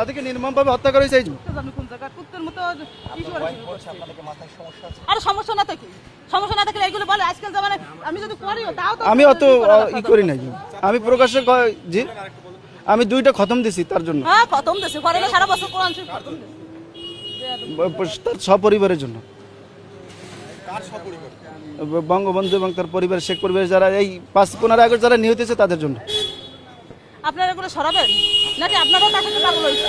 তাদেরকে নির্মমভাবে হত্যা করা হয়েছে এই আরে সমস্যা না থাকে সমস্যা না থাকলে এগুলো বলে আজকাল জামানে আমি যদি করিও তাও তো আমি অত ই করি নাই আমি প্রকাশ্যে জি? আমি দুইটা খতম দিছি তার জন্য। হ্যাঁ খতম সারা বছর কোরআন শরীফ খতম তার সপরিবারের জন্য। বঙ্গবন্ধু এবং তার পরিবার শেখ পরিবার যারা এই পাঁচ পনেরো আগস্ট যারা নিহত হয়েছে তাদের জন্য। আপনারা এগুলো সরাবেন? নাকি আপনারাও তার সাথে পাগল হয়েছে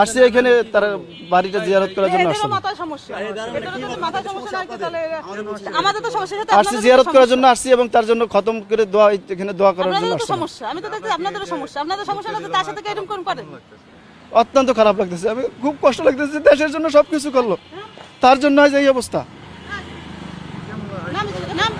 আসছি এখানে তার বাড়িটা জিয়ারত করার জন্য আমাদের তো সমস্যা সাথে আসছি জিয়ারত করার জন্য আসছি এবং তার জন্য খতম করে দোয়া এখানে দোয়া করার জন্য সমস্যা। আমি তো দেখছি সমস্যা। আপনাদের সমস্যা না তো তার সাথে এরকম অত্যন্ত খারাপ লাগতেছে। আমি খুব কষ্ট লাগতেছে দেশের জন্য সবকিছু করল। তার জন্য আজ এই অবস্থা। নাম নাম।